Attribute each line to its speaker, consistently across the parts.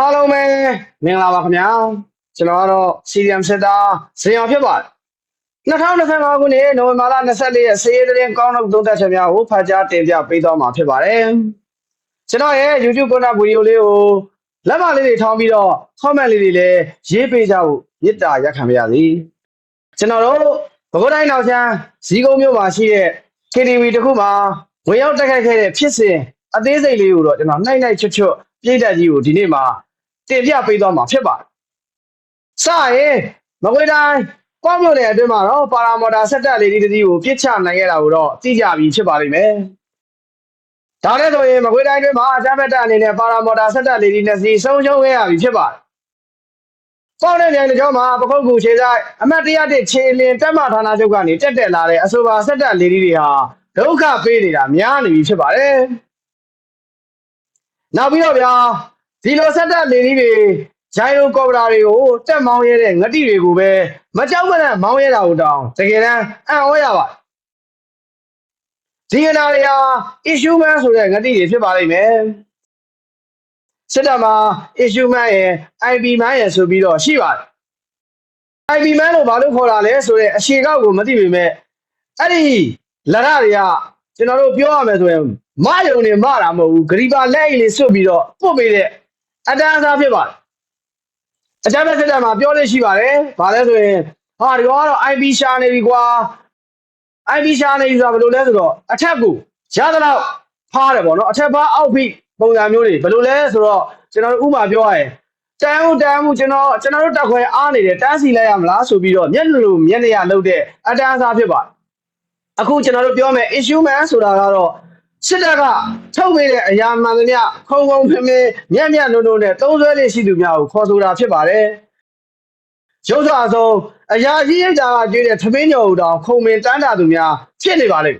Speaker 1: အားလုံးပဲမင်္ဂလာပါခင်ဗျာကျွန်တော်ကတော့ CDM စစ်သားဇင်အောင်ဖြစ်ပါတယ်2025ခုနှစ်နိုဝင်ဘာလ24ရက်စေရေးသတင်းကောင်းထုတ်သုံးသပ်ချက်များကိုဖတ်ကြားတင်ပြပေးသွားမှာဖြစ်ပါတယ်ကျွန်တော်ရဲ့ YouTube ကုန်းဗီဒီယိုလေးကိုလက်မလေးတွေထောင်းပြီးတော့ comment လေးတွေလည်းရေးပေးကြဖို့မေတ္တာရက်ခံပါရစေကျွန်တော်တို့ဘကိုးတိုင်းနောက်ချမ်းဇီးကုန်းမြို့မှာရှိတဲ့ KTV တခုမှာဝင်ရောက်တက်ခိုက်ခဲ့တဲ့ဖြစ်စဉ်အသေးစိတ်လေးကိုတော့ကျွန်တော်နှိုက်နှိုက်ချွတ်ချွတ်ပြည်သက်ကြီးကိုဒီနေ့မှာ တင်ပြပေးသွားမှာဖြစ်ပါတယ်။စရင်မကွေးတိုင်းပေါက်မြို့နယ်အတွင်းမှာတော့ပါရာမော်တာဆက်တက်လေးဒီတစ်စီးကိုပြစ်ချနိုင်ခဲ့တာကိုတော့သိကြပြီဖြစ်ပါလိမ့်မယ်။ဒါနဲ့ဆိုရင်မကွေးတိုင်းအတွင်းမှာအကြမ်းဖက်တပ်အနေနဲ့ပါရာမော်တာဆက်တက်လေးဒီနှစ်စီးဆုံးရှုံးခဲ့ရပြီဖြစ်ပါတယ်။ပေါက်တဲ့မြိုင်တစ်ကြောင်းမှာပခုတ်ကူခြေဆိုင်အမတ်တရတဲ့ခြေလင်တက်မဌာနချုပ်ကနေတက်တက်လာတဲ့အဆိုပါဆက်တက်လေးတွေဟာဒုက္ခပေးနေတာများနေပြီဖြစ်ပါတယ်။နောက်ပြီးတော့ဗျာ ဒီလိုဆက်တက်လေကြီးတွေဂျိုင်ရိုကော်ပတာတွေကိုတက်မောင်းရဲတဲ့ငတိတွေကိုပဲမကြောက်မနဲ့မောင်းရဲတာကိုတောင်းတကယ်တမ်းအံ့ဩရပါဒီကနာတွေဟာ issue man ဆိုတဲ့ငတိတွေဖြစ်ပါလိမ့်မယ်စစ်တပ်မှာ issue man ရယ် IP man ရယ်ဆိုပြီးတော့ရှိပါတယ် IP man လို့ဘာလို့ခေါ်တာလဲဆိုတော့အရှိကောက်ကိုမသိပေမဲ့အဲ့ဒီလက်ရတွေကကျွန်တော်တို့ပြောရမယ်ဆိုရင်မယုံနေမတာမဟုတ်ဘူးဂရီပါလက်အိတ်လေးစွတ်ပြီးတော့ပုတ်ပေးတဲ့ အတန်းအစားဖြစ်ပါတယ်အကြမ်းဖက်စစ်တပ်မှာပြောလို့ရှိပါတယ်ဘာလဲဆိုရင်ဟာဒီကောင်ကတော့ IP ရှာနေပြီကွာ IP ရှာနေပြီဆိုတာဘယ်လိုလဲဆိုတော့အထက်ကိုရသလောက်ဖားတယ်ပေါ့နော်အထက်ဖားအောက်ဖိပုံစံမျိုးတွေဘယ်လိုလဲဆိုတော့ကျွန်တော်တို့ဥမာပြောရရင်တန်းဦးတန်းဦးကျွန်တော်ကျွန်တော်တို့တက်ခွဲအားနေတယ်တန်းစီလိုက်ရမလားဆိုပြီးတော့မျက်နှာလိုမျက်နှာရလောက်တဲ့အတန်းအစားဖြစ်ပါတယ်အခုကျွန်တော်တို့ပြောမယ် issue man ဆိုတာကတော့ စစ်တပ်ကထုတ်ပေးတဲ့အရာမှန်သမျှခုံခုံဖင်းဖင်းမြက်မြက်နုံနုံနဲ့သုံးဆွဲလေးရှိသူများကိုခေါ်ဆိုတာဖြစ်ပါတယ်ရုပ်စွာဆုံးအရာကြီးရိတ်တာကကျွေးတဲ့သမင်းညော်ဦးတောင်ခုံမင်တန်းတာသူများဖြစ်နေပါလိမ့်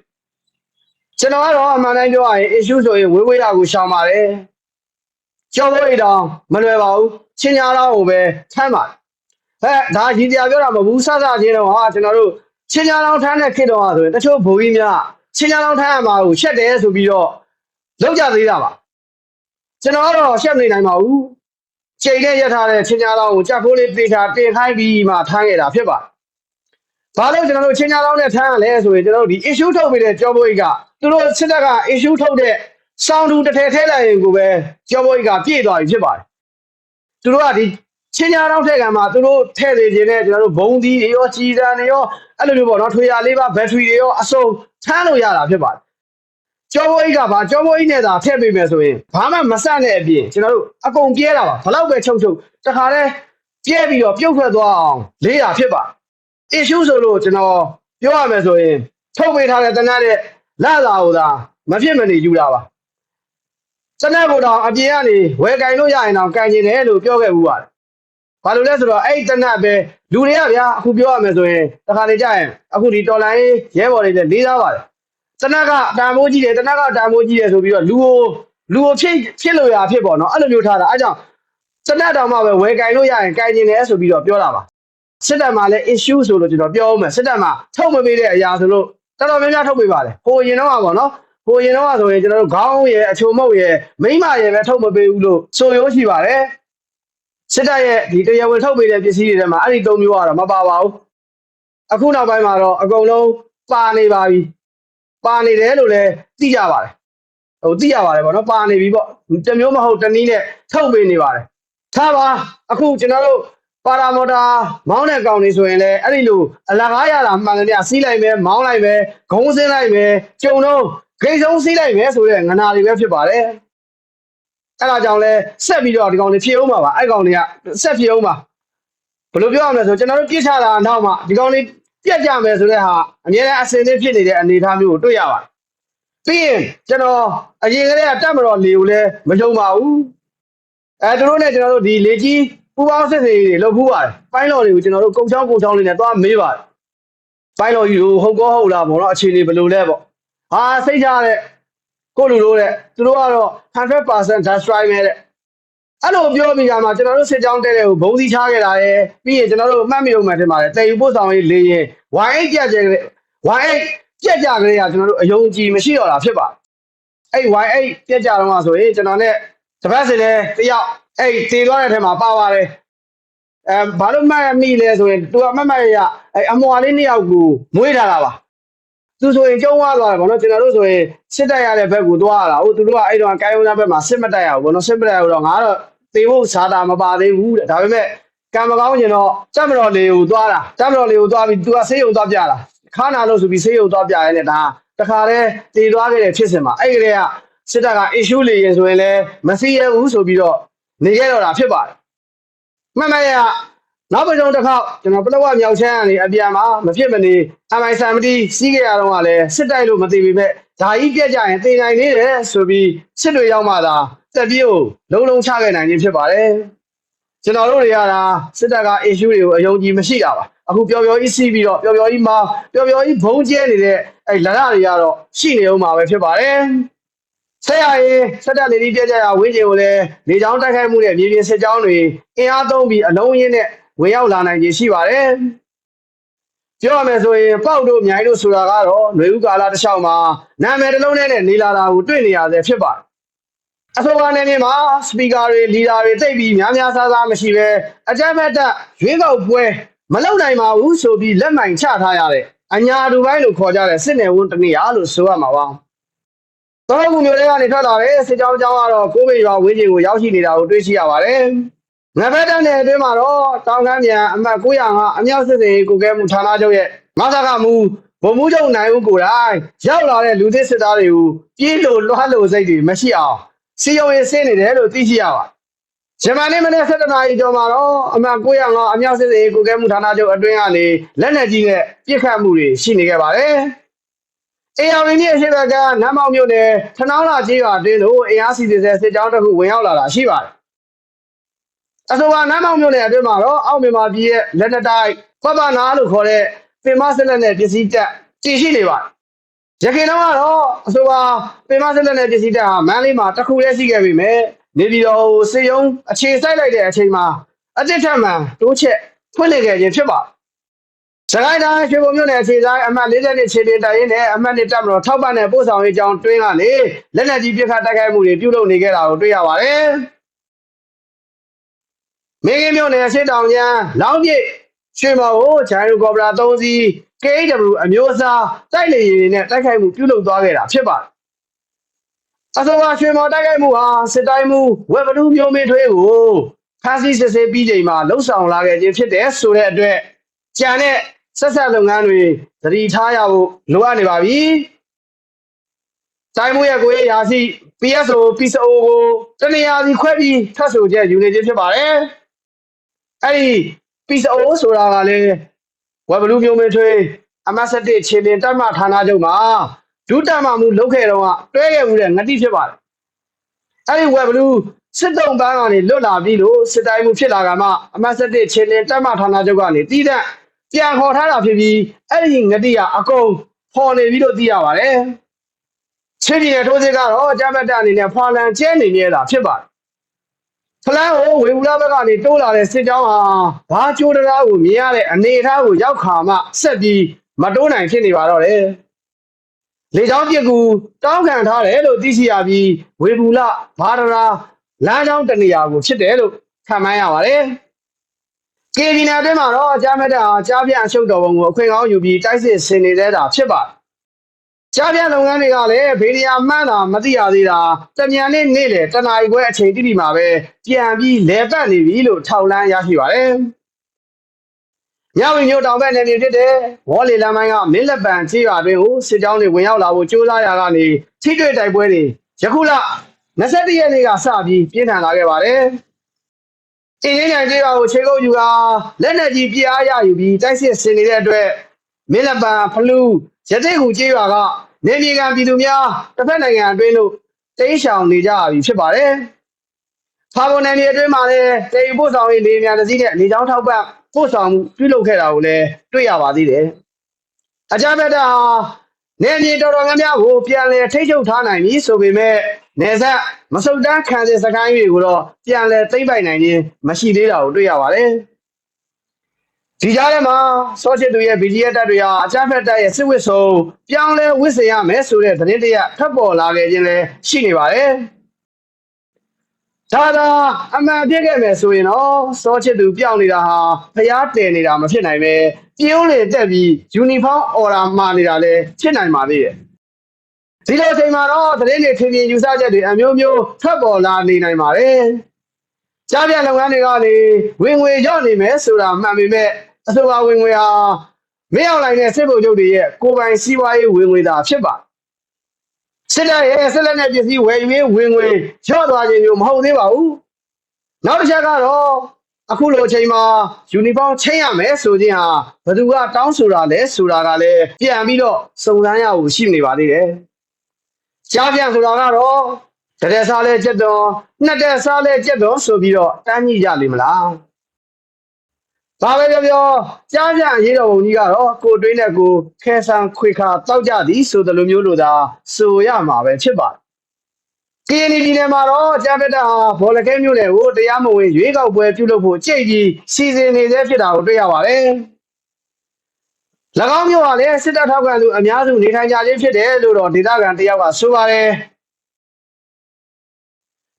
Speaker 1: ကျွန်တော်ကတော့အမှန်တိုင်းပြောရရင် issue ဆိုရင်ဝေးဝေးတာကိုရှောင်ပါတယ်ကျော်လို့ရတောင်မလွယ်ပါဘူးချင်းညာတော့ကိုပဲထမ်းပါတယ်ဟဲ့ဒါကြီးတရားပြောတာမဟုတ်ဘူးစစချင်းတော့ဟာကျွန်တော်တို့ချင်းညာတော့ထမ်းတဲ့ခေတ်တော့ဟာဆိုရင်တချို့ဘိုးကြီးများ ချင်းညာတော့ထမ်းရမှာကိုရှက်တယ်ဆိုပြီးတော့လောက်ကြသေးတာပါကျွန်တော်ကတော့ရှက်မနေနိုင်ပါဘူးချိန်နဲ့ရထားတဲ့ချင်းညာတော့ကိုကြက်ခိုးလေးပေးချာတင်ခိုင်းပြီးမှထမ်းခဲ့တာဖြစ်ပါတယ်ဘာလို့ကျွန်တော်တို့ချင်းညာတော့နဲ့ထမ်းရလဲဆိုရင်ကျွန်တော်တို့ဒီ issue ထုတ်ပေးတဲ့ကြောဘိုးကြီးကသူတို့စစ်တပ်က issue ထုတ်တဲ့စောင်းတူတစ်ထည်ထဲလိုက်ရင်ကိုပဲကြောဘိုးကြီးကပြည့်သွားပြီဖြစ်ပါတယ်သူတို့ကဒီချင်းညာတော့ထည့်ကံမှာသူတို့ထည့်နေခြင်းနဲ့ကျွန်တော်တို့ဘုံသီးတွေရောကြီးစံတွေရောအဲ့လိုမျိုးပေါ့နော်ထွေရလေးပါဘက်ထရီတွေရောအစုံ ထမ်းလို့ရတာဖြစ်ပါတယ်ကျော်ဘိုးကြီးကဘာကျော်ဘိုးကြီးနဲ့သာထည့်ပေးမယ်ဆိုရင်ဘာမှမဆန့်တဲ့အပြင်ကျွန်တော်တို့အကုန်ပြဲတာပါဘလောက်ပဲချုပ်ချုပ်တခါတည်းပြဲပြီးတော့ပြုတ်ထွက်သွားအောင်လေးတာဖြစ်ပါတယ် issue ဆိုလို့ကျွန်တော်ပြောရမယ်ဆိုရင်ထုတ်ပေးထားတဲ့တနတ်တဲ့လာလာကိုသာမဖြစ်မနေယူတာပါတနတ်ကိုတော့အပြင်ကနေဝယ်ကင်လို့ရရင်တော့ကင်ကျင်တယ်လို့ပြောခဲ့ဘူးပါတယ် ဘာလို့လဲဆိုတော့အဲ့ဒီတနတ်ပဲလူတွေကဗျာအခုပြောရမယ်ဆိုရင်တခါလေကြာရင်အခုဒီတော်လိုင်းရဲဘော်တွေလည်းလေးစားပါတယ်တနတ်ကအတန်မိုးကြီးတယ်တနတ်ကအတန်မိုးကြီးတယ်ဆိုပြီးတော့လူကိုလူကိုဖြစ်ဖြစ်လို့ရဖြစ်ပေါ့နော်အဲ့လိုမျိုးထားတာအဲ့ကြောင့်တနတ်တော်မှပဲဝယ်ကင်လို့ရရင်ကင်ကျင်တယ်ဆိုပြီးတော့ပြောတာပါစစ်တပ်မှာလည်း issue ဆိုလို့ကျွန်တော်ပြောအောင်မယ်စစ်တပ်မှာထုတ်မပေးတဲ့အရာဆိုလို့တော်တော်များများထုတ်ပေးပါတယ်ဟိုရင်တော့ပါနော်ဟိုရင်တော့ဆိုရင်ကျွန်တော်တို့ခေါင်းရယ်အချုံမုတ်ရယ်မိမရယ်ပဲထုတ်မပေးဘူးလို့ဆိုရိုးရှိပါတယ် စစ်တပ်ရဲ့ဒီတရားဝင်ထုတ်ပေးတဲ့ပစ္စည်းတွေထဲမှာအဲ့ဒီသုံးမျိုးကတော့မပါပါဘူးအခုနောက်ပိုင်းမှာတော့အကုန်လုံးပါနေပါပြီပါနေတယ်လို့လည်းသိကြပါတယ်ဟိုသိရပါတယ်ပေါ့နော်ပါနေပြီပေါ့တစ်မျိုးမဟုတ်တစ်နည်းနဲ့ထုတ်ပေးနေပါတယ်ထားပါအခုကျွန်တော်တို့ပါရာမော်တာမောင်းတဲ့ကောင်တွေဆိုရင်လည်းအဲ့ဒီလိုအလကားရတာမှန်တယ်ဗျစီးလိုက်မယ်မောင်းလိုက်မယ်ဂုံးစင်းလိုက်မယ်ကျုံတော့ဂိတ်ဆုံးစီးလိုက်မယ်ဆိုတဲ့ငနာတွေပဲဖြစ်ပါတယ် အဲ့ဒါကြောင့်လဲဆက်ပြီးတော့ဒီကောင်တွေဖြည့်အောင်ပါပါအဲ့ကောင်တွေကဆက်ဖြည့်အောင်ပါဘယ်လိုပြောရမလဲဆိုကျွန်တော်တို့ပြစ်ချတာနောက်မှဒီကောင်လေးပြက်ကြမယ်ဆိုတဲ့ဟာအများနဲ့အစင်လေးဖြစ်နေတဲ့အနေအထားမျိုးကိုတွေ့ရပါတယ်ပြီးရင်ကျွန်တော်အရင်ကတည်းကတက်မတော်လေကိုလည်းမယုံပါဘူးအဲသူတို့နဲ့ကျွန်တော်တို့ဒီလေကြီးပူပေါင်းစစ်စေးတွေလုပ်ဖူးပါတယ်။ပိုင်းလော်တွေကိုကျွန်တော်တို့ကုံချောင်းကုံချောင်းလေးနဲ့သွားမေးပါတယ်။ပိုင်းလော်ကြီးကိုဟုတ်ကောဟုတ်လားပေါ့နော်အခြေအနေဘယ်လိုလဲပေါ့။ဟာစိတ်ကြတဲ့ ကိုလူတို့တဲ့သူတို့ကတော့100% destroy မဲ့တဲ့အဲ့လိုပြောမိကြမှာကျွန်တော်တို့စစ်ကြောင်းတဲ့တဲ့ကိုဘုံသီးချခဲ့တာရယ်ပြီးရင်ကျွန်တော်တို့မှတ်မိလို့မှထင်ပါတယ်တည်ယူပို့ဆောင်ရေးလေရင် Y8 ပြက်ကြတဲ့ Y8 ပြက်ကြကလေးကကျွန်တော်တို့အယုံကြည်မရှိတော့တာဖြစ်ပါတယ်အဲ့ Y8 ပြက်ကြတော့မှဆိုရင်ကျွန်တော်နဲ့တပတ်စင်လဲတယောက်အဲ့ဒီတည်သွားတဲ့ထဲမှာပါပါတယ်အဲဘာလို့မှတ်မိလဲဆိုရင်သူကမှတ်မှတ်ရရအဲအမွာလေးနှစ်ယောက်ကိုမွေးထားတာပါ သူဆိုရင်ကျုံးသွားသွားတယ်ဗောနော်ကျွန်တော်တို့ဆိုရင်စစ်တက်ရတဲ့ဘက်ကိုသွားရတာဟိုသူတို့ကအဲ့တော့ကိုင်းဝနာဘက်မှာစစ်မတက်ရဘူးဗောနော်စစ်မတက်ရတော့ငါတော့သေဖို့စားတာမပါသေးဘူးတဲ့ဒါပေမဲ့ကံမကောင်းရင်တော့စက်မတော်လေးကိုသွားတာစက်မတော်လေးကိုသွားပြီးသူကဆေးရုံသွားပြတာခါနာလို့ဆိုပြီးဆေးရုံသွားပြရဲနဲ့ဒါတခါတည်းတည်သွားခဲ့တဲ့ဖြစ်စဉ်မှာအဲ့ဒီကလေးကစစ်တပ်က issue လေးရင်ဆိုရင်လည်းမသိရဘူးဆိုပြီးတော့နေခဲ့တော့တာဖြစ်ပါတယ်မှတ်မှတ်ရ နောက်ပကြုံတစ်ခေါက်ကျွန်တော်ပလောဝမြောက်ချမ်းကနေအပြန်မှာမဖြစ်မနေအမိုင်ဆန်မတီစီးခဲ့ရတော့ကလည်းစစ်တိုက်လို့မသိပေမဲ့ဓာကြီးပြက်ကြရင်တေနိုင်နေတယ်ဆိုပြီးစစ်တွေရောက်မှသာတက်ပြေးကိုလုံးလုံးချခဲ့နိုင်ခြင်းဖြစ်ပါတယ်ကျွန်တော်တို့တွေကဒါစစ်တပ်က issue တွေကိုအယုံကြည်မရှိတာပါအခုပျော်ပျော်ကြီးစီးပြီးတော့ပျော်ပျော်ကြီးမောင်းပျော်ပျော်ကြီးဘုံကျဲနေတဲ့အဲ့လရတွေကတော့ရှိနေအောင်မှာပဲဖြစ်ပါတယ်ဆက်ရရင်ဆက်တက်နေပြီးပြကြရဝင်းကျင်ကိုလည်းလေကြောင်းတိုက်ခိုက်မှုနဲ့မြေပြင်စစ်ကြောင်းတွေအင်အားသုံးပြီးအလုံးရင်းနဲ့ ဝင်ရောက်လာနိုင်ခြင်းရှိပါတယ်။ပြောရမယ်ဆိုရင်ပေါက်တို့မြိုင်တို့ဆိုတာကတော့ຫນွေဥကာလတစ်လျှောက်မှာနာမည်တစ်လုံးနဲ့နေလာတာကိုတွေ့နေရသေးဖြစ်ပါတယ်။အဆိုပါနေမြေမှာစပီကာတွေလီဒါတွေတိတ်ပြီးများများဆားဆားမရှိပဲအကြမ်းဖက်တက်ရွေးကောက်ပွဲမလုပ်နိုင်ပါဘူးဆိုပြီးလက်မှန်ချထားရတဲ့အညာတူပိုင်းလို့ခေါ်ကြတဲ့စစ်နယ်ဝန်တနေရလို့ဆိုရမှာပါ။တော်မှုမျိုးတွေကနေထွက်လာတယ်စစ်ကြောင်းကြောင်းကတော့ကိုးပေရွာဝင်းကျင်ကိုရောက်ရှိနေတာကိုတွေ့ရှိရပါတယ်။ ငဖက်တန်းနယ်အတွင်းမှာတော့တောင်ကမ်းမြန်အမှတ်905အမြောက်စစ်စင်ရေးကိုကဲမှုဌာနချုပ်ရဲ့မဆကမှုဗိုလ်မှူးချုပ်နိုင်ဦးကိုယ်တိုင်ရောက်လာတဲ့လူသစ်စစ်သားတွေကိုပြေးလို့လွှတ်လို့စိတ်တွေမရှိအောင်စီယုံရေးဆင်းနေတယ်လို့သိရှိရပါတယ်။ဂျမန်နေ့မနေ့7နာရီကျော်မှာတော့အမှတ်905အမြောက်စစ်စင်ရေးကိုကဲမှုဌာနချုပ်အတွင်းကနေလက်နက်ကြီးနဲ့ပြစ်ခတ်မှုတွေရှိနေခဲ့ပါတယ်။အေယာဝင်းကြီးအရှိဘက်ကနမ်းမောင်မြို့နယ်ထနောင်းလာကြီးရွာတွင်းလို့အင်အားစီစစ်စစ်ကြောင်းတစ်ခုဝင်ရောက်လာတာရှိပါတယ်။ အဆိုပါနမ်းမောင်မြို့နယ်အတွင်းမှာတော့အောက်မြန်မာပြည်ရဲ့လက်နက်တိုက်ပပနာလို့ခေါ်တဲ့ပင်မဆက်လက်နဲ့ပစ္စည်းတပ်တည်ရှိနေပါတယ်။ရခိုင်တော့ကတော့အဆိုပါပင်မဆက်လက်နဲ့ပစ္စည်းတပ်ဟာမန်းလေးမှာတစ်ခုတည်းရှိခဲ့ပြီမဲ့နေပြည်တော်ကိုစေယုံအခြေစိုက်လိုက်တဲ့အချိန်မှာအတစ်ထက်မှန်တိုးချက်ဖွင့်လှစ်ခဲ့ခြင်းဖြစ်ပါတယ်။စကိုင်းတိုင်းရွှေဘုံမြို့နယ်အခြေဆိုင်အမှတ်40ခြေတင်တိုင်ရင်နဲ့အမှတ်1တပ်မတော်ထောက်ပံ့တဲ့ပို့ဆောင်ရေးကြောင်းတွင်းကနေလက်နက်ကြီးပစ်ခတ်တိုက်ခိုက်မှုတွေပြုလုပ်နေကြတာကိုတွေ့ရပါတယ်။ မင်းကင်းမြို့နယ်ရှစ်တောင်ကျန်းလောင်းပြည့်ရွှေမော်ကိုဂျိုင်းရူကော်ပရာ3စီး KW အမျိုးအစားတိုက်လေယာဉ်တွေနဲ့တိုက်ခိုက်မှုပြုလုပ်သွားခဲ့တာဖြစ်ပါတယ်။အဆိုပါရွှေမော်တိုက်ခိုက်မှုဟာစစ်တိုင်းမှုဝက်ဘလူးမျိုးမင်းထွေးကိုဖမ်းဆီးစစ်ဆေးပြီးချိန်မှာလှုပ်ဆောင်လာခဲ့ခြင်းဖြစ်တဲ့ဆိုတဲ့အတွက်ကြံတဲ့ဆက်ဆက်လုပ်ငန်းတွေသတိထားရဖို့လိုအပ်နေပါပြီ။တိုင်းမှုရဲ့ကိုယ်ရာရှိ PSO PSO ကိုတနေရာစီခွဲပြီးထပ်ဆိုချက်ယူနေခြင်းဖြစ်ပါတယ်။ အဲ့ဒီ PSO ဆိုတာကလည်းဝက်ဘလူးမျိုးမင်းထွေးအမတ်7ခြေလင်တက်မှဌာနချုပ်မှာဒုတက်မှမှုလုပ်ခဲ့တော့ကတွဲခဲ့မှုတဲ့ငတိဖြစ်ပါတယ်။အဲ့ဒီဝက်ဘလူးစစ်တုံပန်းကနေလွတ်လာပြီလို့စစ်တိုင်းမှုဖြစ်လာကမှအမတ်7ခြေလင်တက်မှဌာနချုပ်ကနေတီးတဲ့ပြန်ခေါ်ထားတာဖြစ်ပြီးအဲ့ဒီငတိကအကုန်ပေါ်နေပြီလို့သိရပါတယ်။ချင်းပြည်နယ်ထိုးစစ်ကတော့ဂျမတ်တအနေနဲ့ဖွာလန်ကျဲနေနေတာဖြစ်ပါတယ်။ ဖလန်းကိုဝေဘူးလာဘက်ကနေတိုးလာတဲ့စစ်ကြောင်းဟာဘာကြိုးတရားကိုမြင်ရတဲ့အနေအထားကိုရောက်ခါမှဆက်ပြီးမတိုးနိုင်ဖြစ်နေပါတော့တယ်။လေကြောင်းပြစ်ကူတောင်းခံထားတယ်လို့သိရှိရပြီးဝေဘူးလာဘာဒရာလမ်းကြောင်းတနေရာကိုဖြစ်တယ်လို့ခံမှန်းရပါတယ်။ကေဒီနာအတွင်းမှာတော့ကြားမက်တာကြားပြအရှုပ်တော်ပုံကိုအခွင့်ကောင်းယူပြီးတိုက်စစ်ဆင်နေတဲ့တာဖြစ်ပါတယ်။ ကြားပြလုပ်ငန်းတွေကလည်းဘေးနေရာမှန်းတာမသိရသေးတာတမြန်နဲ့နေ့လေတနာရီခွဲအချိန်တိတိမှာပဲပြန်ပြီးလဲပတ်နေပြီလို့ထောက်လန်းရရှိပါတယ်။ညဝီမျိုးတောင်ဘက်နယ်မြေဖြစ်တဲ့ဝေါ်လီလမ်းမိုင်းကမင်းလက်ပံကြီးရွာတွင်ကိုစစ်ကြောင်းတွေဝင်ရောက်လာဖို့ကြိုးစားရာကနေထိတွေ့တိုက်ပွဲတွေယခုလ21ရက်နေ့ကစပြီးပြင်းထန်လာခဲ့ပါတယ်။အင်းရင်းနိုင်ကျေးရွာကိုခြေကုပ်ယူကလက်နက်ကြီးပြအားရယူပြီးတိုက်စစ်ဆင်နေတဲ့အတွက်မင်းလက်ပံဖလူး ရတိကူကျေးရွာကနေမြေကန်ပြည်သူများတစ်ဖက်နိုင်ငံအတွင်းတို့တိမ်းရှောင်နေကြပြီဖြစ်ပါတယ်။ဖာပုံနယ်မြေအတွင်းမှာလည်းတေယူပို့ဆောင်ရေးနေမြန်တစ်စီးနဲ့နေချောင်းထောက်ပံ့ပို့ဆောင်မှုပြုလုပ်ခဲ့တာကိုလည်းတွေ့ရပါသေးတယ်။အကြမ်းဖက်တာဟာနေမြေတော်တော်များများကိုပြန်လည်ထိချုပ်ထားနိုင်ပြီဆိုပေမဲ့နေဆက်မဆုတ်တမ်းခံစစ်စကိုင်းတွေကိုတော့ပြန်လည်သိမ့်ပိုက်နိုင်ခြင်းမရှိသေးတာကိုတွေ့ရပါတယ်။ ဒီကြားထဲမှာစောချစ်သူရဲ့ BGF တပ်တွေဟာအကြမ်းဖက်တပ်ရဲ့စစ်ဝစ်စုံပြောင်းလဲဝစ်စင်ရမယ်ဆိုတဲ့သတင်းတရထပ်ပေါ်လာခဲ့ခြင်းလည်းရှိနေပါတယ်ဒါသာအမှန်ပြစ်ခဲ့မယ်ဆိုရင်တော့စောချစ်သူပြောင်းနေတာဟာဖျားတည်နေတာမဖြစ်နိုင်ပဲပြင်းလေတက်ပြီးယူနီဖောင်းအော်ဒါမာနေတာလည်းဖြစ်နိုင်ပါသေးတယ်ဒီလိုအချိန်မှာတော့သတင်းတွေထင်မြင်ယူဆချက်တွေအမျိုးမျိုးထွက်ပေါ်လာနေနိုင်ပါတယ်ကြားပြလုပ်ငန်းတွေကနေဝင်ငွေရောက်နေမယ်ဆိုတာမှန်ပေမဲ့ အဆိုပါဝင်ငွေဟာမင်းအောင်လိုက်တဲ့စစ်ဗိုလ်ချုပ်တွေရဲ့ကိုယ်ပိုင်စီးပွားရေးဝင်ငွေသာဖြစ်ပါတယ်စစ်တပ်ရဲ့ဆက်လက်တဲ့ပစ္စည်းဝယ်ယူရေးဝင်ငွေချော့သွားခြင်းမျိုးမဟုတ်သေးပါဘူး။နောက်တစ်ချက်ကတော့အခုလိုအချိန်မှာယူနီဖောင်းချင်းရမယ်ဆိုခြင်းဟာဘယ်သူကတောင်းဆိုတာလဲဆိုတာကလည်းပြန်ပြီးတော့စုံစမ်းရဖို့ရှိနေပါသေးတယ်။ကြားပြန်ဆိုတာကတော့တရက်စားလဲကြက်တော်နှစ်တက်စားလဲကြက်တော်ဆိုပြီးတော့တန်းညှိကြလိမ့်မလား။ ဘာပဲပြောပြောကြားပြန်ရေးတော်ဘုံကြီးကတော့ကိုတွင်းနဲ့ကိုခဲဆန်းခွေခါတောက်ကြသည်ဆိုတယ်လို့မျိုးလို့သာဆိုရမှာပဲဖြစ်ပါတယ်။ကရင်ပြည်နယ်မှာတော့ကြားပက်တာဟာဘောလကဲမြို့နယ်ကိုတရားမဝင်ရွေးကောက်ပွဲပြုလုပ်ဖို့ကြိတ်ပြီးစီစဉ်နေသေးဖြစ်တာကိုတွေ့ရပါတယ်။၎င်းမျိုးကလည်းစစ်တပ်ထောက်ခံသူအများစုနေထိုင်ကြခြင်းဖြစ်တယ်လို့တော့ဒေသခံတယောက်ကဆိုပါတယ်။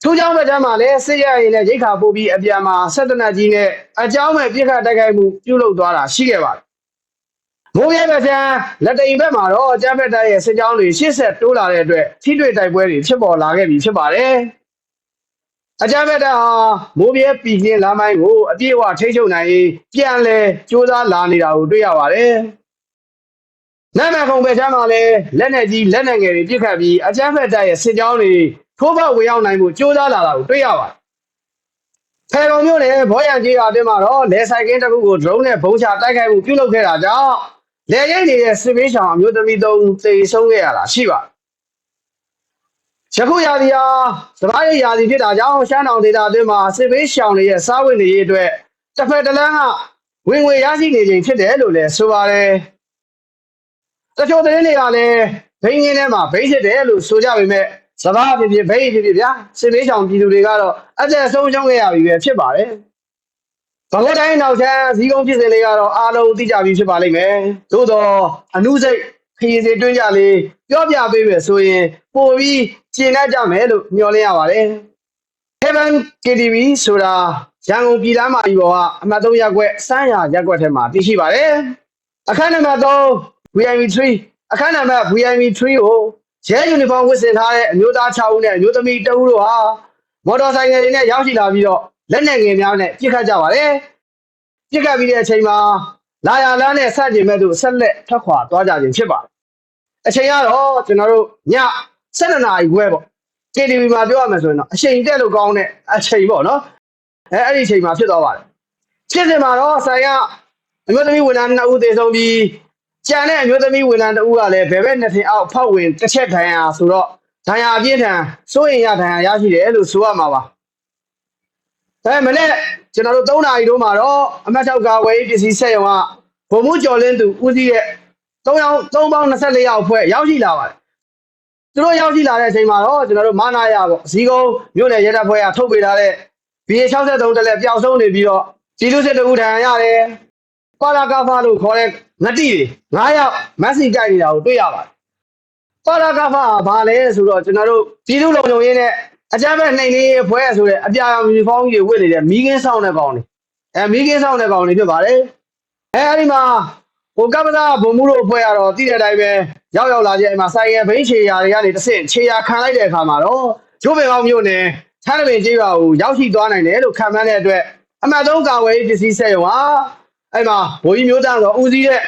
Speaker 1: ထို့ကြောင့်ပဲတမ်းမှာလည်းစစ်ရရင်လည်းရိတ်ခါပို့ပြီးအပြန်မှာဆက်တနတ်ကြီးနဲ့အကြောင်းမဲ့ပြစ်ခတ်တိုက်ခိုက်မှုပြုလုပ်သွားတာရှိခဲ့ပါတယ်။မိုးရဲဘက်ကျန်လက်တိန်ဘက်မှာတော့အကြမ်းဖက်တပ်ရဲ့စစ်ကြောင်းတွေရှေ့ဆက်တိုးလာတဲ့အတွက်ထိတွေ့တိုက်ပွဲတွေဖြစ်ပေါ်လာခဲ့ပြီဖြစ်ပါတယ်။အကြမ်းဖက်တပ်ဟာမိုးရဲပြည်ချင်းလမ်းပိုင်းကိုအပြည့်အဝထိန်းချုပ်နိုင်ရေးပြန်လဲစ조사လာနေတာကိုတွေ့ရပါတယ်။နတ်မခုံပဲချမ်းမှာလည်းလက်နဲ့ကြီးလက်နဲ့ငယ်တွေပြစ်ခတ်ပြီးအကြမ်းဖက်တပ်ရဲ့စစ်ကြောင်းတွေ ထိုးပေါက်ဝင်ရောက်နိုင်မှုကြိုးစားလာတာကိုတွေ့ရပါတယ်။ဖယ်ကုံမြို့နယ်ဘောရံကြီးရာအတွင်းမှာတော့လေဆိုင်ကင်းတစ်ခုကို drone နဲ့ဘုံချတိုက်ခိုက်မှုပြုလုပ်ခဲ့တာကြောင့်လေရိပ်နေတဲ့စစ်ပေးဆောင်အမျိုးသမီးသုံးဦးသေဆုံးခဲ့ရတာရှိပါတယ်။ယခုရာသီဟာစပားရိပ်ရာသီဖြစ်တာကြောင့်ရှမ်းတောင်ဒေသအတွင်းမှာစစ်ပေးဆောင်တွေရဲ့စားဝတ်နေရေးအတွက်တစ်ဖက်တစ်လမ်းကဝင်ငွေရရှိနေခြင်းဖြစ်တယ်လို့လည်းဆိုပါတယ်။တချို့သတင်းတွေကလည်းဘိန်းရင်းထဲမှာဘိန်းဖြစ်တယ်လို့ဆိုကြပေမဲ့ စဘာဖြစ်ဖြစ်ဘိန်းဖြစ်ဖြစ်ဗျာစစ်ပေးဆောင်ပြည်သူတွေကတော့အသက်ဆုံးရှုံးခဲ့ရပြီပဲဖြစ်ပါတယ်ဘဂဝတိုင်းနောက်ချမ်းဇီးကုန်းဖြစ်စဉ်လေးကတော့အားလုံးသိကြပြီဖြစ်ပါလိမ့်မယ်သို့တော့အနုစိတ်ခရီးစီတွင်းကြလေးပြောပြပေးမယ်ဆိုရင်ပိုပြီးကျင်တတ်ကြမယ်လို့မျှော်လင့်ရပါတယ် Heaven KTV ဆိုတာရန်ကုန်ပြည်သားမာကြီးပေါ်ကအမှတ်3ရပ်ကွက်စမ်းရရပ်ကွက်ထဲမှာတည်ရှိပါတယ်အခန်းနံပါတ်3 VIP 3အခန်းနံပါတ် VIP 3ကို ရဲယူနီဖောင်းဝတ်ဆင်ထားတဲ့အမျိုးသား6ဦးနဲ့အမျိုးသမီး2ဦးတို့ဟာမော်တော်ဆိုင်ကယ်တွေနဲ့ရောက်ရှိလာပြီးတော့လက်နက်ငယ်များနဲ့ပြစ်ခတ်ကြပါတယ်ပြစ်ခတ်ပြီးတဲ့အချိန်မှာလာရလန်းနဲ့ဆန့်ကျင်မဲ့သူဆက်လက်ထွက်ခွာသွားကြခြင်းဖြစ်ပါတယ်အချိန်ကတော့ကျွန်တော်တို့ည7နာရီခွဲပေါ့ KTV မှာပြောရမယ်ဆိုရင်တော့အချိန်တက်လို့ကောင်းတဲ့အချိန်ပေါ့နော်အဲအဲ့ဒီအချိန်မှာဖြစ်သွားပါတယ်ဖြစ်စဉ်မှာတော့ဆိုင်ကအမျိုးသမီးဝန်ထမ်း2ဦးသေဆုံးပြီး ကြံတဲ့အမျိုးသမီးဝန်ထမ်း2ဦးကလည်းဘယ်ဘက်နှစ်ထင်အောက်ဖောက်ဝင်တစ်ချက်ဒဏ်ရာဆိုတော့ဒဏ်ရာအပြင်းထန်စိုးရင်ရဒဏ်ရာရရှိတယ်လို့ဆိုရမှာပါအဲမနေ့ကျွန်တော်တို့3နာရီတို့မှာတော့အမတ်ထောက်ကဝယ်ရေးပစ္စည်းဆက်ရုံကဘုံမှုကျော်လင်းသူဦးစီးရဲ့3ယောက်3ပေါင်း24ယောက်ဖွဲ့ရောက်ရှိလာပါတယ်သူတို့ရောက်ရှိလာတဲ့အချိန်မှာတော့ကျွန်တော်တို့မာနာရပေါ့ဇီကုန်းမြို့နယ်ရဲတပ်ဖွဲ့ကထုတ်ပေးထားတဲ့ BA63 တက်လက်ပျောက်ဆုံးနေပြီးတော့ကြီးလူစစ်တကူထံရတယ် ပါရာကာဖာလို့ခေါ်တဲ့ငတိတွေ9ယောက်မက်ဆီကြိုက်နေတာကိုတွေ့ရပါတယ်ပါရာကာဖာကဘာလဲဆိုတော့ကျွန်တော်တို့ပြည်သူ့လုံခြုံရေးနဲ့အကြမ်းဖက်နှိမ်လေးဖွဲဆိုတဲ့အပြာရောင်ယူနီဖောင်းကြီးတွေဝတ်နေတဲ့မီးကင်းဆောင်တဲ့ကောင်တွေအဲမီးကင်းဆောင်တဲ့ကောင်တွေဖြစ်ပါတယ်အဲအဲ့ဒီမှာဟိုကပ္ပစာဘုံမှုတို့အဖွဲ့ကတော့တည်တဲ့အတိုင်းပဲရောက်ရောက်လာခြင်းအမှာဆိုင်ရဘိန်းချေရာတွေကနေတစ်ဆင့်ချေရာခံလိုက်တဲ့အခါမှာတော့ကျိုးပင်ကောင်းမျိုးနဲ့ဆန်းပင်ကျေးရွာကိုရောက်ရှိသွားနိုင်တယ်လို့ခံမှန်းတဲ့အတွက်အမှတ်သုံးကာဝေးပစ္စည်းဆက်ရုံဟာ အဲ့မှာဘိုးကြီးမျိုးသားဆိုဦးစီးတဲ့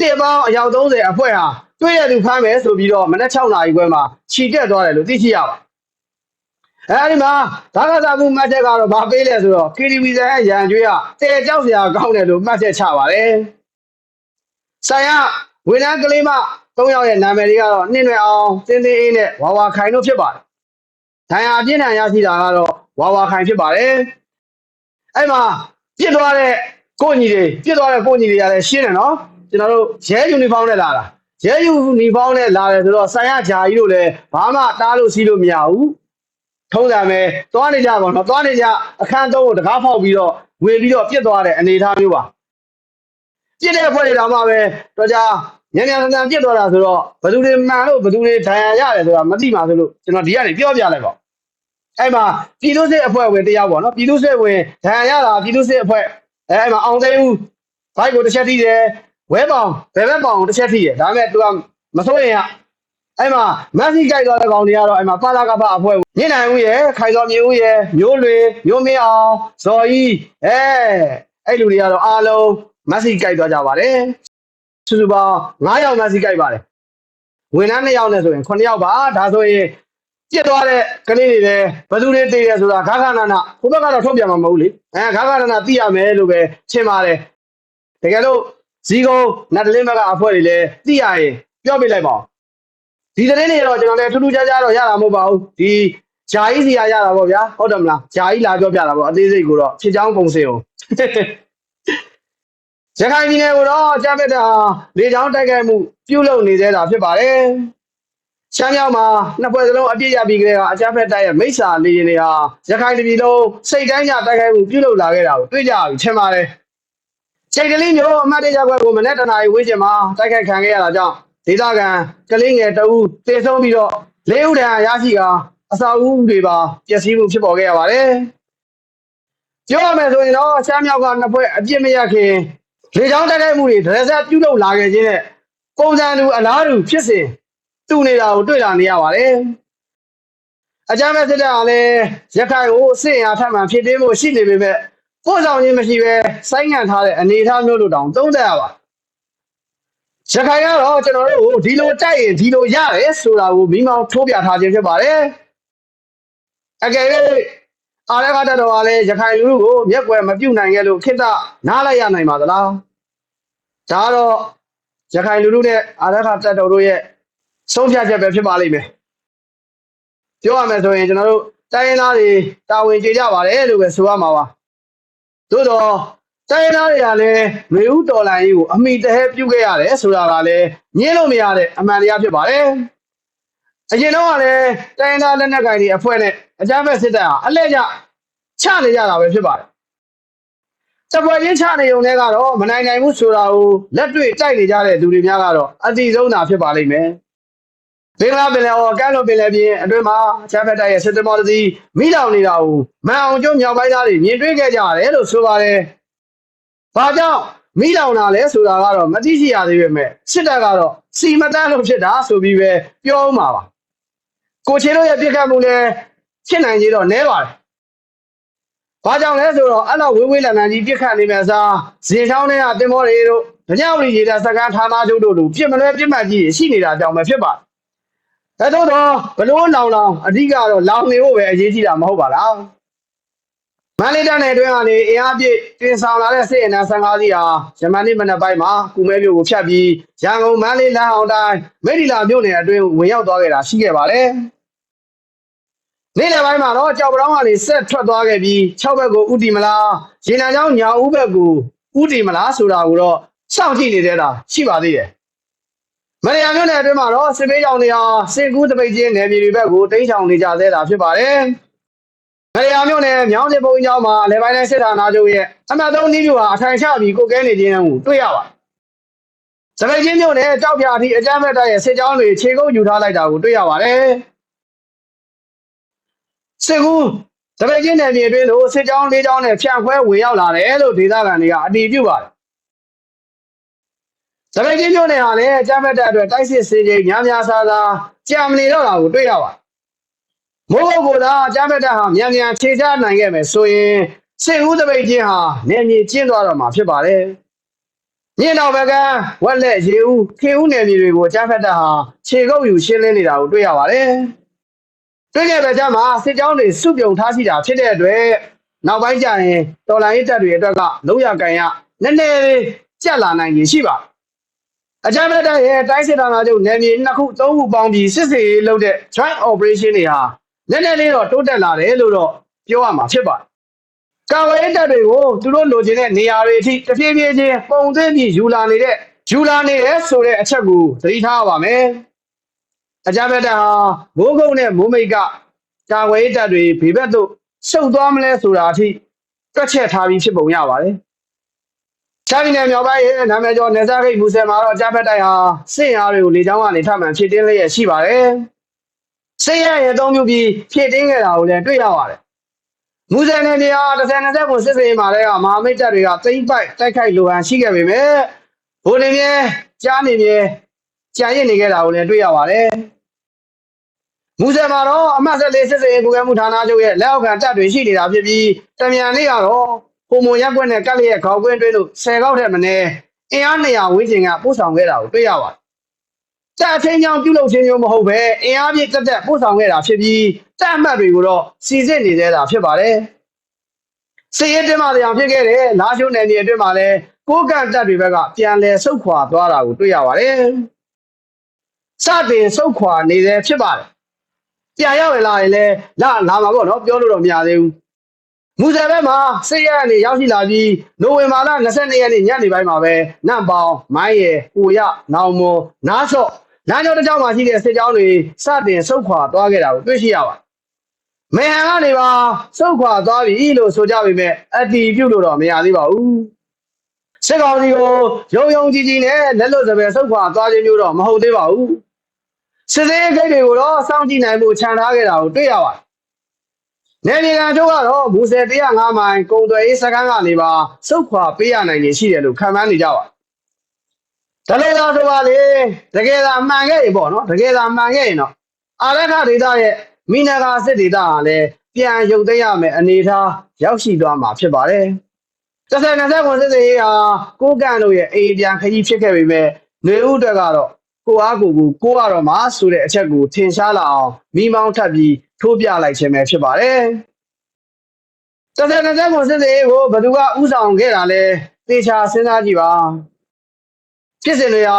Speaker 1: တစ်ပေါင်းအယောက်30အဖွဲ့ဟာတွေ့ရသူဖမ်းမယ်ဆိုပြီးတော့မနက်6နာရီခွဲမှာခြိတက်သွားတယ်လို့သိရှိရပါအဲဒီမှာဒါကစားမှုမှတ်ချက်ကတော့မပေးလဲဆိုတော့ KTV ဆိုင်ရရန်ကျွေးကတဲကြောက်စရာကောင်းတယ်လို့မှတ်ချက်ချပါတယ်ဆိုင်ရဝန်ထမ်းကလေးမ၃ယောက်ရဲ့နာမည်တွေကတော့နှင်းရွယ်အောင်တင်းတင်းအေးနဲ့ဝါဝါခိုင်တို့ဖြစ်ပါတယ်ဒဏ်ရာအပြင်းထန်ရရှိတာကတော့ဝါဝါခိုင်ဖြစ်ပါတယ်အဲ့မှာပြစ်သွားတဲ့ ကိုညီတွေပြစ်သွားတဲ့ကိုညီတွေကလည်းရှင်းတယ်နော်ကျွန်တော်တို့ရဲယူနီဖောင်းနဲ့လာတာရဲယူနီဖောင်းနဲ့လာတယ်ဆိုတော့ဆိုင်ရဂျာကြီးတို့လည်းဘာမှတားလို့စီးလို့မရဘူးထုံးစံပဲသွားနေကြပါတော့သွားနေကြအခန်းသုံးကိုတကားဖောက်ပြီးတော့ဝင်ပြီးတော့ပြစ်သွားတဲ့အနေအထားမျိုးပါပြစ်တဲ့အဖွဲ့တွေတောင်မှပဲတော့ကြာညံ့ညံ့ဆန်ဆန်ပြစ်သွားတာဆိုတော့ဘယ်သူတွေမှန်လို့ဘယ်သူတွေဒဏ်ရာရတယ်ဆိုတာမသိပါဆိုလို့ကျွန်တော်ဒီကနေပြောပြလိုက်ပါအဲ့မှာပြည်သူ့စစ်အဖွဲ့ဝင်တယောက်ပေါ့နော်ပြည်သူ့စစ်ဝင်ဒဏ်ရာရတာပြည်သူ့စစ်အဖွဲ့ အဲအဲ့မှာအောင်သိန်းဦးဘိုက်ကိုတစ်ချက်ထိတယ်ဝဲပေါင်ဘယ်ဘက်ပေါင်ကိုတစ်ချက်ထိတယ်ဒါပေမဲ့ तू ကမစိုးရင်ကအဲ့မှာမက်ဆီကြိုက်သွားတဲ့ကောင်တွေကတော့အဲ့မှာပါလာကပအဖွဲ့ဝင်ညစ်နိုင်ဦးရဲ့ခိုင်စောမြေဦးရဲ့မျိုးလွေမျိုးမင်းအောင်ဇော်ကြီးအဲအဲ့လူတွေကတော့အားလုံးမက်ဆီကြိုက်သွားကြပါတယ်စုစုပေါင်း9ယောက်မက်ဆီကြိုက်ပါတယ်ဝန်ထမ်း2ယောက်နဲ့ဆိုရင်9ယောက်ပါဒါဆိုရင် ပြစ်သွားတဲ့ကလေးတွေလည်းဘယ်သူတွေတည်ရဆိုတာခါခါနာနာဟိုဘက်ကတော့ထုတ်ပြန်မှာမဟုတ်လေအဲခါခါနာနာသိရမယ်လို့ပဲရှင်းပါတယ်တကယ်လို့ဇီကုံနတ်တလင်းဘက်ကအဖွဲတွေလည်းသိရရင်ပြောပြလိုက်ပါဦးဒီသတင်းတွေတော့ကျွန်တော်လည်းထူးထူးခြားခြားတော့ရတာမဟုတ်ပါဘူးဒီဂျာကြီးစီရရတာပေါ့ဗျာဟုတ်တယ်မလားဂျာကြီးလာပြောပြတာပေါ့အသေးစိတ်ကိုတော့ဖြစ်ချောင်းပုံစံကိုရခိုင်ပြည်နယ်ကိုတော့အကြမ်းဖက်တာလေကြောင်းတိုက်ခိုက်မှုပြုလုပ်နေသေးတာဖြစ်ပါတယ်။ ရှမ်းမြောက်မှာနှစ်ဖွဲ့စလုံးအပြစ်ရပြီးကြတဲ့ကအကြမ်းဖက်တိုက်ရဲ့မိစ္ဆာလေရင်တွေဟာရခိုင်ပြည်လုံးစိတ်တိုင်းကြတိုက်ခိုက်မှုပြုလုပ်လာခဲ့တာကိုတွေ့ကြပြီထင်ပါတယ်။စိတ်ကလေးမျိုးအမှတ်တရဘက်ကိုမနေ့တနာရီဝင်းကျင်မှာတိုက်ခိုက်ခံခဲ့ရတာကြောင့်ဒေသခံကလေးငယ်တအူးတေဆုံးပြီးတော့လေးဦးတန်းရရှိကာအစာအုပ်တွေပါပျက်စီးမှုဖြစ်ပေါ်ခဲ့ရပါတယ်။ပြောရမယ်ဆိုရင်တော့ရှမ်းမြောက်ကနှစ်ဖွဲ့အပြစ်မရခင်လေကြောင်းတိုက်ခိုက်မှုတွေဒရက်ဆက်ပြုလုပ်လာခဲ့ခြင်းနဲ့ပုံစံတူအလားတူဖြစ်စဉ် တူနေတာကိုတွေ့လာနေရပါတယ်။အကြမ်းဖက်စစ်တပ်ကလည်းရခိုင်ကိုစစ်ရင်အားထပ်မှန်ဖြစ်သေးမှုရှိနေပေမဲ့ပို့ဆောင်ခြင်းမရှိဘဲဆိုင်းငံ့ထားတဲ့အနေအထားမျိုးလိုတောင်သုံးသပ်ရပါရခိုင်ကတော့ကျွန်တော်တို့ကိုဒီလိုတိုက်ရင်ဒီလိုရတယ်ဆိုတာကိုမိမောင်းထိုးပြထားခြင်းဖြစ်ပါတယ်။အကယ်၍အားရကတတော်ကလည်းရခိုင်လူလူကိုမျက်ကွယ်မပြုတ်နိုင်ခဲ့လို့ခိတ္တနားလိုက်ရနိုင်ပါသလားဒါကတော့ရခိုင်လူလူနဲ့အားရကတတော်တို့ရဲ့ ဆုံးဖြတ်ချက်ပဲဖြစ်ပါလိမ့်မယ်ပြောရမယ်ဆိုရင်ကျွန်တော်တို့တိုင်းရင်းသားတွေတာဝန်ကျေကြပါတယ်လို့ပဲဆိုရမှာပါသို့တော့တိုင်းရင်းသားတွေကလည်းမေဦးတော်လိုင်းကြီးကိုအမိတဟဲပြုတ်ခဲ့ရတယ်ဆိုတာကလည်းညင်းလို့မရတဲ့အမှန်တရားဖြစ်ပါတယ်အရင်တော့ကလည်းတိုင်းရင်းသားလက်နက်ကိုင်တွေအဖွဲ့နဲ့အကြမ်းဖက်စစ်တပ်ဟာအလဲကျချနေကြတာပဲဖြစ်ပါတယ်။စပွဲချင်းချနေုံနဲ့ကတော့မနိုင်နိုင်ဘူးဆိုတာကိုလက်တွေ့တိုက်နေကြတဲ့လူတွေများကတော့အတိဆုံးသာဖြစ်ပါလိမ့်မယ်။ ဘင်္ဂလားပင်လယ်အော်ကမ်းလွန်ပင်လယ်ပြင်အတွင်းမှာအချမ်းဖက်တိုက်ရဲ့စစ်တမောတစီမိလောင်နေတာကိုမန်အောင်ကျုံမြောက်ပိုင်းသားတွေမြင်တွေ့ခဲ့ကြရတယ်လို့ဆိုပါတယ်။ဘာကြောင့်မိလောင်တာလဲဆိုတာကတော့မသိရှိရသေးပေမဲ့စစ်တပ်ကတော့စီမတန်းလို့ဖြစ်တာဆိုပြီးပဲပြောအောင်ပါပါ။ကိုချေတို့ရဲ့ပြစ်ခတ်မှုလည်းဖြစ်နိုင်သေးတော့နဲပါတယ်။ဘာကြောင့်လဲဆိုတော့အဲ့တော့ဝေးဝေးလန်လန်ကြီးပြစ်ခတ်နေမယ်စားဇင်ချောင်းတွေကတင်မောတွေတို့ကြဝရီရေတာစကားဌာနချုပ်တို့လိုပြစ်မလွဲပြစ်မှတ်ကြီးရှိနေတာကြောင့်ပဲဖြစ်ပါတယ်။ ဒါတော့တော့ဘလို့လောင်လောင်အဓိကတော့လောင်နေဖို့ပဲအရေးကြီးတာမဟုတ်ပါလား။မန္တလေးတိုင်းနယ်အတွင်းကနေအင်အားပြည့်တင်ဆောင်လာတဲ့စစ်အင်အား15စီးဟာယမန်နေ့မနက်ပိုင်းမှာကုမဲမြို့ကိုဖြတ်ပြီးရန်ကုန်မန္တလေးလမ်းအောင်တိုင်းမိထီလာမြို့နယ်အတွင်းဝင်ရောက်သွားခဲ့တာရှိခဲ့ပါတယ်။နေ့လယ်ပိုင်းမှာတော့ကြောက်ပတောင်းကနေဆက်ထွက်သွားခဲ့ပြီး6ဘက်ကိုဥတီမလားရေနံချောင်းညာဦးဘက်ကိုဥတီမလားဆိုတာကိုတော့စောင့်ကြည့်နေတဲ့တာရှိပါသေးတယ်။ မရယာမြို့နယ်အတွင်းမှာတော့စစ်ပေးကြောင်တွေဟာစင်ကူးတပိတ်ချင်းနယ်မြေတွေဘက်ကိုတင်းချောင်နေကြသေးတာဖြစ်ပါတယ်။မရယာမြို့နယ်မြောင်းစစ်ဘုံကျောင်းမှာအလဲပိုင်းနဲ့စစ်ဌာနချုပ်ရဲ့အမှတ်3နည်းမျိုးဟာအထိုင်ချပြီးကိုကဲနေခြင်းကိုတွေ့ရပါတယ်။စပိတ်ချင်းမြို့နယ်ကြောက်ပြာအထိအကြမ်းဖက်တပ်ရဲ့စစ်ကြောင်းတွေခြေကုပ်ယူထားလိုက်တာကိုတွေ့ရပါတယ်။စစ်ကူတပည့်ချင်းနယ်မြေအတွင်းသို့စစ်ကြောင်းလေးကြောင်းနဲ့ဖြန့်ခွဲဝင်ရောက်လာတယ်လို့ဒေသခံတွေကအတည်ပြုပါတယ်။ တပည့်ချင်းမြို့နယ်ဟာလည်းအကြမ်းဖက်တပ်အတွက်တိုက်စစ်စင်ချိန်များများစားစားကြာမနေတော့တာကိုတွေ့ရပါတယ်။မိုးကုတ်ကသာအကြမ်းဖက်တပ်ဟာမြန်မြန်ခြေချနိုင်ခဲ့မယ်ဆိုရင်စစ်ဦးတပည့်ချင်းဟာနယ်မြေကျင်းသွားတော့မှာဖြစ်ပါတယ်။ညင်တော်ဘက်ကဝက်လက်ရေဦးခေဦးနယ်မြေတွေကိုအကြမ်းဖက်တပ်ဟာခြေကုပ်ယူရှင်းလင်းနေတာကိုတွေ့ရပါတယ်။တွေ့ခဲ့တဲ့ကြမှာစစ်ကြောင်းတွေစုပြုံထားရှိတာဖြစ်တဲ့အတွက်နောက်ပိုင်းကျရင်တော်လိုင်းရေးတပ်တွေအတွက်ကလုံးရကန်ရနည်းနည်းလေးကြက်လာနိုင်ကြီးရှိပါ အကြမ်းဖက်တပ်ရဲ့တိုင်းစစ်ဌာနချုပ်နယ်မြေနှစ်ခုသုံးခုပေါင်းပြီးစစ်စေးလုပ်တဲ့ joint operation တွေဟာနည်းနည်းလေးတော့တိုးတက်လာတယ်လို့တော့ပြောရမှာဖြစ်ပါတယ်ကာဝေးတပ်တွေကိုသူတို့လိုချင်တဲ့နေရာတွေအထိတဖြည်းဖြည်းချင်းပုံသွင်းပြီးယူလာနေတဲ့ယူလာနေရဲဆိုတဲ့အချက်ကိုသတိထားရပါမယ်အကြမ်းဖက်တပ်ဟာမိုးကုတ်နဲ့မိုးမိတ်ကကာဝေးတပ်တွေဘေဘက်သို့ရှုပ်သွားမလဲဆိုတာအထိတွက်ချက်ထားပြီးဖြစ်ပုံရပါတယ် ချားပြည်နယ်မြောက်ပိုင်းရဲ့နာမည်ကျော်နေစားဂိတ်မူဆယ်မှာတော့အကြမ်းဖက်တိုက်ဟာစစ်အားတွေကိုလေကြောင်းကနေထပ်မံဖြစ်တင်းလျက်ရှိပါတယ်စိတ်ရရဲ့အသုံးပြုပြီးဖြည့်တင်းခဲ့တာကိုလည်းတွေ့ရပါတယ်မူဇယ်နယ်မြေဟာတစ်ဆယ်နှစ်ဆက်ကိုစစ်စေးမှာတဲ့ကမဟာမိတ်တပ်တွေကသိမ့်ပိုက်တိုက်ခိုက်လိုဟန်ရှိခဲ့ပေမဲ့ဘိုးနေမြဲကြားနေမြဲကြာရစ်နေခဲ့တာကိုလည်းတွေ့ရပါတယ်မူဇယ်မှာတော့အမှတ်14စစ်စေးကိုကဲမှုဌာနချုပ်ရဲ့လက်အောက်ခံတပ်တွေရှိနေတာဖြစ်ပြီးတမြန်လေးကတော့ ပုံမရက်ကွက်နဲ့ကက်လျက်ခေါက်ကွင်းတွင်းလို့10ခေါက်ထက်မနည်းအင်အား200ဝန်းကျင်ကပို့ဆောင်ခဲ့တာကိုတွေ့ရပါတယ်တပ်အချင်းချောင်းပြုလုပ်ခြင်းမျိုးမဟုတ်ပဲအင်အားပြည့်တက်တက်ပို့ဆောင်ခဲ့တာဖြစ်ပြီးတပ်အမှတ်တွေကိုတော့စီစစ်နေသေးတာဖြစ်ပါတယ်။စစ်ရေးတင်းမာတရားဖြစ်ခဲ့တဲ့လာရှိုးနယ်မြေအတွင်းမှာလည်းကိုးကန့်တပ်တွေဘက်ကပြန်လည်ဆုတ်ခွာသွားတာကိုတွေ့ရပါတယ်။စတင်ဆုတ်ခွာနေသေးဖြစ်ပါတယ်။ပြန်ရောက်လာရင်လည်းလာလာမှာပေါ့နော်ပြောလို့တော့မရသေးဘူး။ မူဆယ်ဘက်မှာစစ်ရဲကနေရောက်ရှိလာပြီးနိုဝင်ဘာလ22ရက်နေ့ညနေပိုင်းမှာပဲနန့်ပေါင်မိုင်းရယ်ပူရနောင်မောနားဆော့လမ်းကြောတစ်ကြောင်းမှာရှိတဲ့စစ်ကြောင်းတွေစတင်ဆုတ်ခွာသွားခဲ့တာကိုတွေ့ရှိရပါတယ်။မေဟန်ကနေပါဆုတ်ခွာသွားပြီလို့ဆိုကြပေမဲ့အတီးပြုတ်လို့တော့မရသေးပါဘူး။စစ်ကောင်စီကိုရုံရုံကြည်ကြည်နဲ့လက်လွတ်စပယ်ဆုတ်ခွာသွားခြင်းမျိုးတော့မဟုတ်သေးပါဘူး။စစ်သေးဂိတ်တွေကိုတော့စောင့်ကြည့်နိုင်မှုခြံထားခဲ့တာကိုတွေ့ရပါတယ်။ နယ်မြေကန်တို့ကတော့မူဆယ်105မိုင်ကုံသွယ်ရေးစခန်းကနေပါစုတ်ခွာပေးရနိုင်နေရှိတယ်လို့ခံမှန်းနေကြပါဒါလည်းတော့ဆိုပါလေတကယ်သာမှန်ခဲ့ရင်ပေါ့နော်တကယ်သာမှန်ခဲ့ရင်တော့အာရခဒေတာရဲ့မိနဂါစစ်ဒေတာကလည်းပြန်ရုပ်သိမ်းရမယ်အနေထားရောက်ရှိသွားမှာဖြစ်ပါတယ်တဆယ်20ခွန်စစ်စေးဟာကိုကန့်တို့ရဲ့အေးပြန်ခကြီးဖြစ်ခဲ့ပေမဲ့နေဦးတက်ကတော့ကိုအားကိုကိုကိုကတော့မဆိုတဲ့အချက်ကိုထင်ရှားလာအောင်မိမောင်းထပ်ပြီး ထိုးပြလိုက်ခြင်းပဲဖြစ်ပါတယ်တဆယ်20ခွန်စစ်စေးကိုဘသူကဥဆောင်ခဲ့တာလဲသေချာစဉ်းစားကြည့်ပါဖြစ်စဉ်တွေဟာ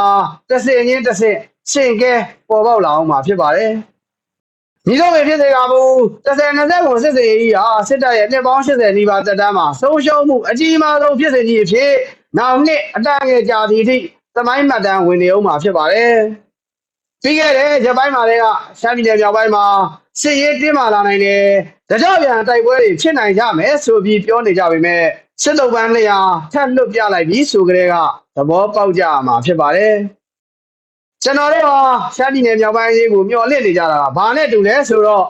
Speaker 1: တစ်စင်ချင်းတစ်စင်ရှင်ကဲပေါ်ပေါက်လာအောင်မှာဖြစ်ပါတယ်။မိတော့ပဲဖြစ်စေကမူ30 20ကိုစစ်စေကြီးဟာစစ်တပ်ရဲ့နှစ်ပေါင်း80နီးပါးတက်တန်းမှာဆုံးရှုံးမှုအကြီးမားဆုံးဖြစ်စဉ်ကြီးအဖြစ်နောက်နှစ်အတန်းငယ်ကြာသည့်အထိသမိုင်းမှတ်တမ်းဝင်နေအောင်မှာဖြစ်ပါတယ်။ ပြီးခဲ့တဲ့ဂျပန်မှာလည်းကရှမ်းပြည်နယ်မြောက်ပိုင်းမှာစစ်ရေးတင်းမာလာနိုင်တယ်။တကြော့ပြန်တိုက်ပွဲတွေဖြစ်နိုင်ကြမယ်ဆိုပြီးပြောနေကြပေမဲ့စစ်တုပ်ပန်းလျာထက်လွတ်ပြလိုက်ပြီးဆိုကြတဲ့ကသဘောပေါက်ကြမှာဖြစ်ပါတယ်ကျွန်တော်တို့ဟာရှမ်းပြည်နယ်မြောက်ပိုင်းရေးကိုမျှော်လင့်နေကြတာကဘာနဲ့တူလဲဆိုတော့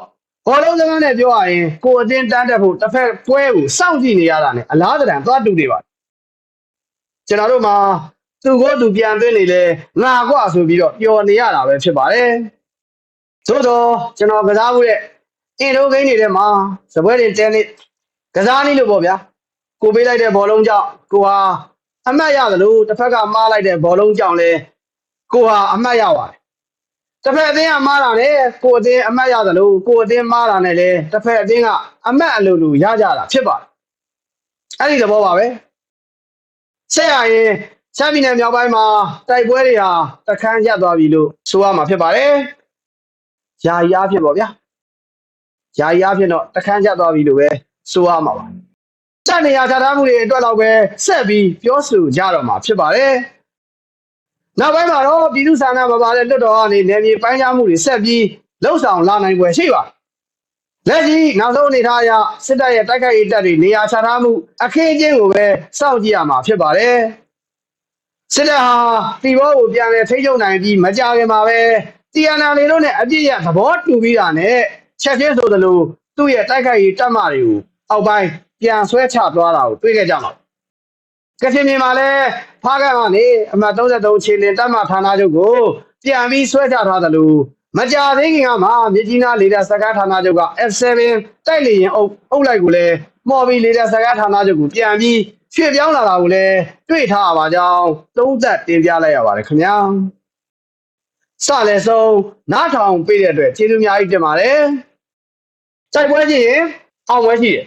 Speaker 1: ဘောလုံးစကားနဲ့ပြောရရင်ကိုအတင်းတန်းတက်ဖို့တစ်ဖက်ပွဲကိုစောင့်ကြည့်နေရတာ ਨੇ အလားတန်သွားတူနေပါတယ်ကျွန်တော်တို့မှာ သူ့ကိုသူပြန်သွင်းနေလဲငါကွဆိုပြီးတော့ပျော်နေရတာပဲဖြစ်ပါတယ်သို့တော့ကျွန်တော်ကစားမှုရဲ့အင်ဒိုဂိမ်းတွေထဲမှာစပွဲတွေတဲနေကစားနည်းလို့ပေါ့ဗျာကိုပေးလိုက်တဲ့ဘောလုံးကြောင့်ကိုဟာအမှတ်ရတယ်လို့တစ်ဖက်ကမှားလိုက်တဲ့ဘောလုံးကြောင့်လဲကိုဟာအမှတ်ရပါတယ်တစ်ဖက်အသင်းကမှားတာနဲ့ကိုအသင်းအမှတ်ရတယ်လို့ကိုအသင်းမှားတာနဲ့လဲတစ်ဖက်အသင်းကအမှတ်အလိုလိုရကြတာဖြစ်ပါတယ်အဲ့ဒီသဘောပါပဲဆက်ရရင် ချမ်းပြည်နယ်မြောက်ပိုင်းမှာတိုက်ပွဲတွေဟာတခန်းရပ်သွားပြီလို့ဆိုရမှာဖြစ်ပါတယ်ယာယီအားဖြင့်ပေါ့ဗျာယာယီအားဖြင့်တော့တခန်းရပ်သွားပြီလို့ပဲဆိုရမှာပါစက်နေရချထားမှုတွေအတွက်တော့ပဲဆက်ပြီးပြောဆိုကြတော့မှာဖြစ်ပါတယ်။နောက်ပိုင်းမှာတော့ပြည်သူ့ဆန္ဒမပါတဲ့လွတ်တော်ကနေနယ်မြေပိုင်းခြားမှုတွေဆက်ပြီးလှုပ်ဆောင်လာနိုင်ွယ်ရှိပါလက်ရှိနောက်ဆုံးအနေထားအရစစ်တပ်ရဲ့တိုက်ခိုက်ရေးတပ်တွေနေရာချထားမှုအခင်းအကျင်းကိုပဲစောင့်ကြည့်ရမှာဖြစ်ပါတယ်။ စစ်တပ်ဟာတီဘောကိုပြန်လည်ထိချုပ်နိုင်ပြီးမကြခင်မှာပဲတီယန်နာလေးတို့နဲ့အပြည့်ရသဘောတူပြီးတာနဲ့ချက်ချင်းဆိုသလိုသူ့ရဲ့တိုက်ခိုက်ရေးတပ်မတွေကိုအောက်ပိုင်းပြန်ဆွဲချသွားတာကိုတွေ့ခဲ့ကြမှာကချင်ပြည်မှာလည်းဖားကန့်ကနေအမှတ်33ခြေလင်တပ်မဌာနချုပ်ကိုပြန်ပြီးဆွဲချထားတယ်လို့မကြသေးခင်ကမှမြကြီးနားလေတပ်စကားဌာနချုပ်က F7 တိုက်လေရင်အုပ်အုပ်လိုက်ကိုလည်းမော်ဘီလေတပ်စကားဌာနချုပ်ကိုပြန်ပြီး ရွှေ့ပြောင်းလာတာကိုလည်းတွေ့ထားရပါကြောင်းသုံးသက်တင်ပြလိုက်ရပါတယ်ခင်ဗျာစလည်းဆုံးနားထောင်ပေးတဲ့အတွက်ကျေးဇူးအများကြီးတင်ပါတယ်စိုက်ပွဲကြည့်ရင်အောင်ပွဲရှိတယ်